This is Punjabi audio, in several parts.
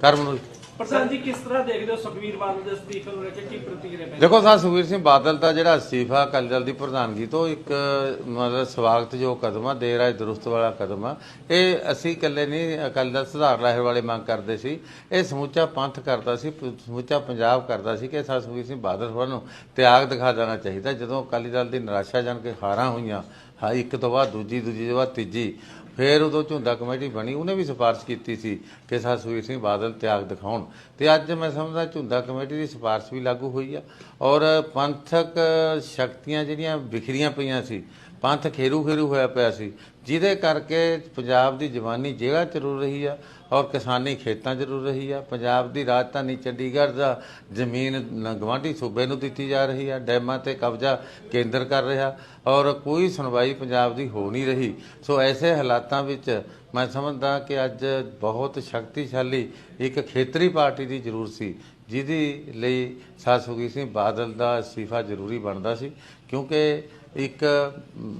ਕਰਮ ਪ੍ਰਧਾਨ ਜੀ ਕਿਸ ਤਰ੍ਹਾਂ ਦੇਖਦੇ ਹੋ ਸੁਖਵੀਰ ਬਾਦਲ ਦੇ ਅਸਤੀਫੇ ਨੂੰ ਲੈ ਕੇ? ਕੀ ਪ੍ਰਤੀਕਿਰਿਆ ਪੈ ਦੇਖੋ ਸਾਹਿਬ ਸੁਖਬੀਰ ਸਿੰਘ ਬਾਦਲ ਦਾ ਜਿਹੜਾ ਅਸਤੀਫਾ ਅਕਾਲੀ ਦਲ ਦੀ ਪ੍ਰਧਾਨਗੀ ਤੋਂ ਇੱਕ ਮਤਲਬ ਸਵਾਗਤਯੋਗ ਕਦਮ ਆ ਦੇਰ ਆਏ ਦਰੁਸਤ ਵਾਲਾ ਕਦਮ ਆ ਇਹ ਅਸੀਂ ਇਕੱਲੇ ਨਹੀਂ ਅਕਾਲੀ ਦਲ ਸੁਧਾਰ ਲਹਿਰ ਵਾਲੇ ਮੰਗ ਕਰਦੇ ਸੀ। ਇਹ ਸਮੁੱਚਾ ਪੰਥ ਕਰਦਾ ਸੀ ਸਮੁੱਚਾ ਪੰਜਾਬ ਕਰਦਾ ਸੀ ਕਿ ਸਾਹਿਬ ਸੁਖਬੀਰ ਸਿੰਘ ਬਾਦਲ ਹੋਰਾਂ ਨੂੰ ਤਿਆਗ ਦਿਖਾ ਦੇਣਾ ਚਾਹੀਦਾ। ਜਦੋਂ ਅਕਾਲੀ ਦਲ ਦੀ ਨਿਰਾਸ਼ਾਜਨਕ ਹਾਰਾਂ ਹੋਈਆਂ ਹਾਂ ਇੱਕ ਤੋਂ ਬਾਅਦ ਦੂਜੀ ਦੂਜੀ ਤੋਂ ਬਾਅਦ ਤੀਜੀ ਫਿਰ ਉਦੋਂ ਝੁੰਦਾ ਕਮੇਟੀ ਬਣੀ, ਉਹਨੇ ਵੀ ਸਿਫਾਰਿਸ਼ ਕੀਤੀ ਸੀ ਕਿ ਸਾ ਸੁਖਬੀਰ ਸਿੰਘ ਬਾਦਲ ਤਿਆਗ ਦਿਖਾਉਣ। ਤੇ ਅੱਜ ਮੈਂ ਸਮਝਦਾ ਝੁੰਦਾ ਕਮੇਟੀ ਦੀ ਸਿਫਾਰਿਸ਼ ਵੀ ਲਾਗੂ ਹੋਈ ਆ। ਔਰ ਪੰਥਕ ਸ਼ਕਤੀਆਂ ਜਿਹੜੀਆਂ ਵਿਖਰੀਆਂ ਪਈਆਂ ਸੀ, ਪੰਥ ਖੇਰੂ ਖੇਰੂ ਹੋਇਆ ਪਿਆ ਸੀ ਜਿਹਦੇ ਕਰਕੇ ਪੰਜਾਬ ਦੀ ਜਵਾਨੀ ਜੇਲ੍ਹਾਂ ਜ਼ਰੂਰ ਰਹੀ ਆ ਔਰ ਕਿਸਾਨੀ ਖੇਤਾਂ ਜ਼ਰੂਰ ਰਹੀ ਆ। ਪੰਜਾਬ ਦੀ ਰਾਜਧਾਨੀ ਚੰਡੀਗੜ੍ਹ ਦਾ ਜ਼ਮੀਨ ਨ- ਗਵਾਂਢੀ ਸੂਬੇ ਨੂੰ ਦਿੱਤੀ ਜਾ ਰਹੀ ਆ, ਡੈਮਾਂ ਤੇ ਕਬਜ਼ਾ ਕੇਂਦਰ ਕਰ ਰਿਹਾ ਔਰ ਕੋਈ ਸੁਣਵਾਈ ਪੰਜਾਬ ਦੀ ਹੋ ਨਹੀਂ ਰਹੀ। ਸੋ ਐਸੇ ਹਾਲਾਤਾਂ ਵਿੱਚ ਮੈਂ ਸਮਝਦਾ ਕਿ ਅੱਜ ਬਹੁਤ ਸ਼ਕਤੀਸ਼ਾਲੀ ਇੱਕ ਖੇਤਰੀ ਪਾਰਟੀ ਦੀ ਜ਼ਰੂਰ ਸੀ, ਜਿਹਦੀ ਲਈ ਸਾਧ ਸੁਖਬੀਰ ਸਿੰਘ ਬਾਦਲ ਦਾ ਅਸਤੀਫਾ ਜ਼ਰੂਰੀ ਬਣਦਾ ਸੀ, ਕਿਉਂਕਿ ਇੱਕ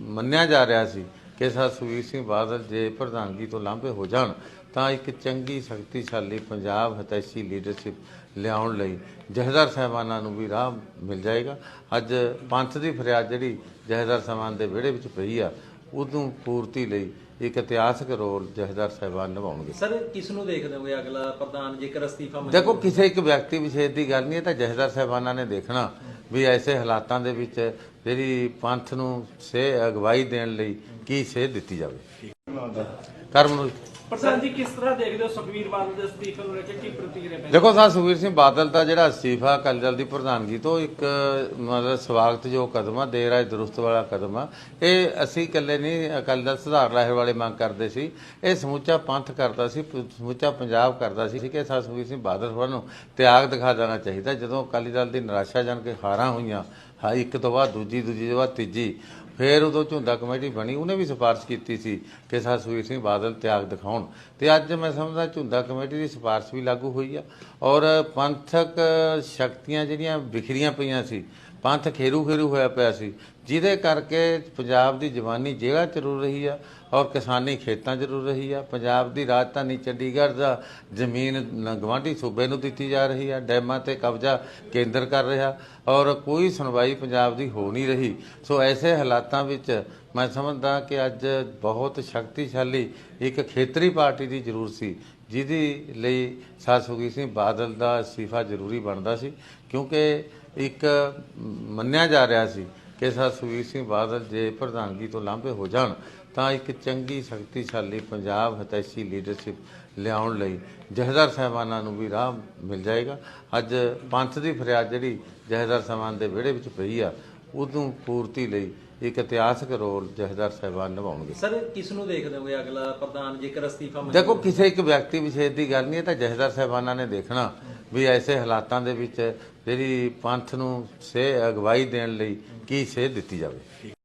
ਮੰਨਿਆ ਜਾ ਰਿਹਾ ਸੀ ਕਿ ਸਾਧ ਸੁਖਬੀਰ ਸਿੰਘ ਬਾਦਲ ਜੇ ਪ੍ਰਧਾਨਗੀ ਤੋਂ ਲਾਂਭੇ ਹੋ ਜਾਣ ਤਾਂ ਇੱਕ ਚੰਗੀ ਸ਼ਕਤੀਸ਼ਾਲੀ ਪੰਜਾਬ ਹਤੈਸ਼ੀ ਲੀਡਰਸ਼ਿਪ ਲਿਆਉਣ ਲਈ ਜਹੇਦਾਰ ਸਾਹਿਬਾਨਾਂ ਨੂੰ ਵੀ ਰਾਹ ਮਿਲ ਜਾਏਗਾ। ਅੱਜ ਪੰਥ ਦੀ ਫਰਿਆਦ ਜਿਹੜੀ ਜਹੇਦਾਰ ਸਾਹਿਬਾਨ ਦੇ ਵਿਹੜੇ ਵਿੱਚ ਪਈ ਆ ਉਦੋਂ ਪੂਰਤੀ ਲਈ ਇੱਕ ਇਤਿਹਾਸਕ ਰੋਲ ਜਹੇਦਾਰ ਸਾਹਿਬਾਨ ਨਿਭਾਉਣਗੇ। ਸਰ ਕਿਸ ਨੂੰ ਦੇਖਦੇ ਹੋਗੇ ਅਗਲਾ ਪ੍ਰਧਾਨ ਜੇਕਰ ਅਸਤੀਫਾ ਦੇਖੋ ਕਿਸੇ ਇੱਕ ਵਿਅਕਤੀ ਵਿਸ਼ੇਸ਼ ਦੀ ਗੱਲ ਨਹੀਂ ਹੈ ਤਾਂ ਜਹੇਦਾਰ ਸਾਹਿਬਾਨਾਂ ਨੇ ਦੇਖਣਾ ਵੀ ਐਸੇ ਹਾਲਾਤਾਂ ਦੇ ਵਿੱਚ ਜਿਹੜੀ ਪੰਥ ਨੂੰ ਸੇ ਅਗਵਾਈ ਦੇਣ ਲਈ ਕੀ ਸੇਧ ਦਿੱਤੀ ਜਾਵੇ? ਕਰਮ ਨੂੰ ਪ੍ਰਧਾਨ ਜੀ ਕਿਸ ਤਰ੍ਹਾਂ ਦੇਖਦੇ ਹੋ ਸੁਖਵੀਰ ਬਾਦਲ ਦੇ ਅਸਤੀਫੇ ਨੂੰ ਲੈ ਕੇ? ਕੀ ਪ੍ਰਤੀਕਿਰਿਆ ਪੈ ਦੇਖੋ ਸਾਹਿਬ ਸੁਖਬੀਰ ਸਿੰਘ ਬਾਦਲ ਦਾ ਜਿਹੜਾ ਅਸਤੀਫਾ ਅਕਾਲੀ ਦਲ ਦੀ ਪ੍ਰਧਾਨਗੀ ਤੋਂ ਇੱਕ ਮਤਲਬ ਸਵਾਗਤਯੋਗ ਕਦਮ ਆ ਦੇਰ ਆਏ ਦਰੁਸਤ ਵਾਲਾ ਕਦਮ ਆ ਇਹ ਅਸੀਂ ਇਕੱਲੇ ਨਹੀਂ ਅਕਾਲੀ ਦਲ ਸੁਧਾਰ ਲਹਿਰ ਵਾਲੇ ਮੰਗ ਕਰਦੇ ਸੀ। ਇਹ ਸਮੁੱਚਾ ਪੰਥ ਕਰਦਾ ਸੀ ਸਮੁੱਚਾ ਪੰਜਾਬ ਕਰਦਾ ਸੀ ਕਿ ਸਾਹਿਬ ਸੁਖਬੀਰ ਸਿੰਘ ਬਾਦਲ ਹੋਰਾਂ ਨੂੰ ਤਿਆਗ ਦਿਖਾ ਦੇਣਾ ਚਾਹੀਦਾ। ਜਦੋਂ ਅਕਾਲੀ ਦਲ ਦੀ ਨਿਰਾਸ਼ਾਜਨਕ ਹਾਰਾਂ ਹੋਈਆਂ ਹਾਂ ਇੱਕ ਤੋਂ ਬਾਅਦ ਦੂਜੀ ਦੂਜੀ ਤੋਂ ਬਾਅਦ ਤੀਜੀ ਫਿਰ ਉਦੋਂ ਝੁੰਦਾ ਕਮੇਟੀ ਬਣੀ, ਉਹਨੇ ਵੀ ਸਿਫਾਰਿਸ਼ ਕੀਤੀ ਸੀ ਕਿ ਸਾ ਸੁਖਬੀਰ ਸਿੰਘ ਬਾਦਲ ਤਿਆਗ ਦਿਖਾਉਣ। ਤੇ ਅੱਜ ਮੈਂ ਸਮਝਦਾ ਝੁੰਦਾ ਕਮੇਟੀ ਦੀ ਸਿਫਾਰਿਸ਼ ਵੀ ਲਾਗੂ ਹੋਈ ਆ। ਔਰ ਪੰਥਕ ਸ਼ਕਤੀਆਂ ਜਿਹੜੀਆਂ ਵਿਖਰੀਆਂ ਪਈਆਂ ਸੀ, ਪੰਥ ਖੇਰੂ ਖੇਰੂ ਹੋਇਆ ਪਿਆ ਸੀ, ਜਿਹਦੇ ਕਰਕੇ ਪੰਜਾਬ ਦੀ ਜਵਾਨੀ ਜੇਲ੍ਹਾਂ ਚ ਰੁਲ ਰਹੀ ਆ। ਔਰ ਕਿਸਾਨੀ ਖੇਤਾਂ 'ਚ ਰੁਲ ਰਹੀ ਆ। ਪੰਜਾਬ ਦੀ ਰਾਜਧਾਨੀ ਚੰਡੀਗੜ੍ਹ ਦਾ ਜ਼ਮੀਨ ਨ- ਗਵਾਂਢੀ ਸੂਬੇ ਨੂੰ ਦਿੱਤੀ ਜਾ ਰਹੀ ਆ। ਡੈਮਾਂ ਤੇ ਕਬਜ਼ਾ ਕੇਂਦਰ ਕਰ ਰਿਹਾ ਔਰ ਕੋਈ ਸੁਣਵਾਈ ਪੰਜਾਬ ਦੀ ਹੋ ਨਹੀਂ ਰਹੀ। ਸੋ ਐਸੇ ਹਾਲਾਤਾਂ ਵਿੱਚ ਮੈਂ ਸਮਝਦਾ ਕਿ ਅੱਜ ਬਹੁਤ ਸ਼ਕਤੀਸ਼ਾਲੀ ਇੱਕ ਖੇਤਰੀ ਪਾਰਟੀ ਦੀ ਜ਼ਰੂਰਤ ਸੀ, ਜਿਹਦੇ ਲਈ ਸਾਧ ਸੁਖਬੀਰ ਸਿੰਘ ਬਾਦਲ ਦਾ ਅਸਤੀਫਾ ਜ਼ਰੂਰੀ ਬਣਦਾ ਸੀ, ਕਿਉਂਕਿ ਇੱਕ ਮੰਨਿਆ ਜਾ ਰਿਹਾ ਸੀ ਕਿ ਸਾਧ ਸੁਖਬੀਰ ਸਿੰਘ ਬਾਦਲ ਜੇ ਪ੍ਰਧਾਨਗੀ ਤੋਂ ਲਾਂਭੇ ਹੋ ਜਾਣ। ਤਾਂ ਇੱਕ ਚੰਗੀ ਸ਼ਕਤੀਸ਼ਾਲੀ ਪੰਜਾਬ ਹਤੈਸ਼ੀ ਲੀਡਰਸ਼ਿਪ ਲਿਆਉਣ ਲਈ ਜਹੇਦਾਰ ਸਾਹਿਬਾਨਾਂ ਨੂੰ ਵੀ ਰਾਹ ਮਿਲ ਜਾਏਗਾ। ਅੱਜ ਪੰਥ ਦੀ ਫਰਿਆਦ ਜਿਹੜੀ ਜਹੇਦਾਰ ਸਾਹਿਬਾਨ ਦੇ ਵਿਹੜੇ ਵਿੱਚ ਪਈ ਆ ਉਦੋਂ ਪੂਰਤੀ ਲਈ ਇੱਕ ਇਤਿਹਾਸਕ ਰੋਲ ਜਹੇਦਾਰ ਸਾਹਿਬਾਨ ਨਿਭਾਉਣਗੇ। ਸਰ ਕਿਸ ਨੂੰ ਦੇਖਦੇ ਹੋਗੇ ਅਗਲਾ ਪ੍ਰਧਾਨ ਜੇਕਰ ਅਸਤੀਫਾ ਦੇਖੋ ਕਿਸੇ ਇੱਕ ਵਿਅਕਤੀ ਵਿਸ਼ੇਸ਼ ਦੀ ਗੱਲ ਨਹੀਂ ਹੈ ਤਾਂ ਜਹੇਦਾਰ ਸਾਹਿਬਾਨਾਂ ਨੇ ਦੇਖਣਾ ਵੀ ਐਸੇ ਹਾਲਾਤਾਂ ਦੇ ਵਿੱਚ ਜਿਹੜੀ ਪੰਥ ਨੂੰ ਸੇ ਅਗਵਾਈ ਦੇਣ ਲਈ ਕੀ ਸੇਧ ਦਿੱਤੀ ਜਾਵੇ।